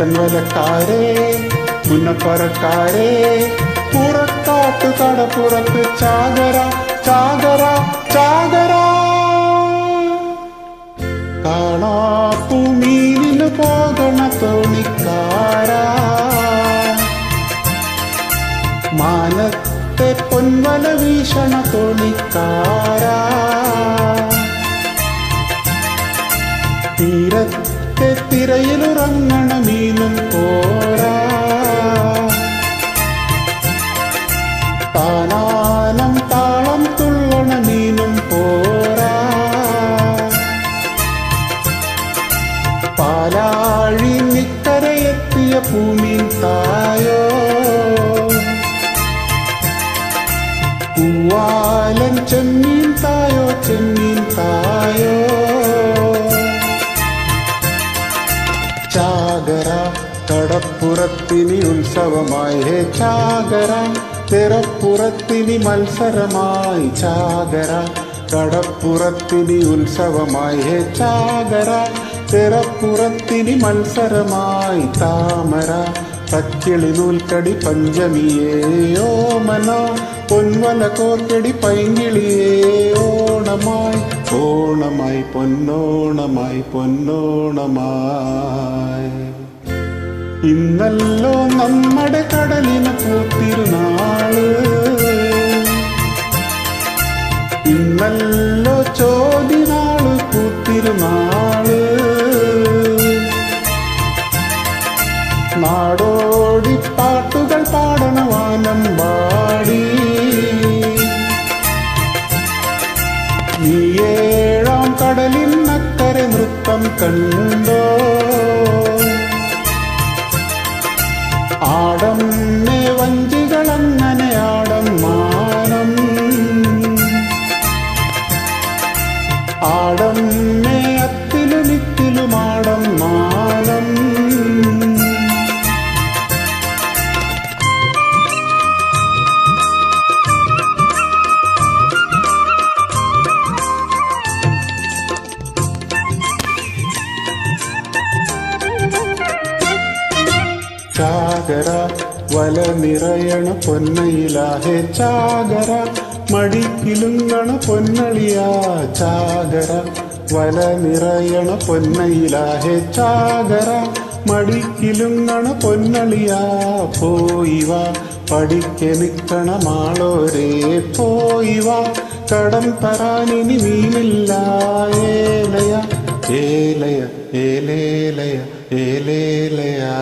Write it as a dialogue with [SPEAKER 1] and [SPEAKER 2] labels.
[SPEAKER 1] പുത്തൻ വലക്കാരെ മുന്നപ്പറക്കാരെ പുറക്കാട്ടു കടപ്പുറത്ത് ചാകര ചാകര ചാകര. കാണാപ്പു മീനിന് പോകണ തോണിക്കാര. മാനത്തെ പൊൻവല വീഷണ തോണിക്കാര. തീരത്തെ തിരയിലുറങ്ങണ മീനും പോരാ. താനാലം താളം തുള്ളണ നീനും പോരാ. പാലാഴി നിക്കരയെത്തിയ ഭൂമിൻ തായോ. പൂവാലൻ ചെമ്മീൻ തായോ ചെമ്മീൻ തായോ. കടപ്പുറത്തിനി ഉത്സവമായി ഹേ ചാകര തിറപ്പുറത്തിനി മത്സരമായി ചാകര കടപ്പുറത്തിനി ഉത്സവമായി ഹേ ചാകര തിറപ്പുറത്തിനി മത്സരമായി താമര തക്കിളി നൂൽക്കടി പഞ്ചമിയേ ഓമന പൊൻവല കോർക്കടി പൈങ്കിളിയേ ഓണമായി ഓണമായി പൊന്നോണമായി പൊന്നോണമായി ഇന്നല്ലോ നമ്മുടെ കടലിന് പൂത്തിരുന്നാൾ. ഇന്നല്ലോ ചോദിനാൾ പൂത്തിരുന്നാൾ. നാടോടി പാട്ടുകൾ പാടണ വാനം പാടി. നീ ഏഴാം കടലിനക്കരെ നൃത്തം കണ്ടോ ആടം മേ അത്തിലും ഇത്തിലും ആടം മാനം. ചാകര വല നിറയണ പൊന്നയിലാഹെ ചാകര മടിക്കിലുങ്ങണ പൊന്നളിയാ. ചാകര വല നിറയണ പൊന്നയിലാഹെ ചാകര മടിക്കിലുങ്ങണ പൊന്നളിയാ. പോയി വാ നിൽക്കണ മാളോരേ. പോയി വാ കടം തരാനിനി മീനില്ല. ഏലയ ഏലയ ഏലേലയ ഏലേലയാ.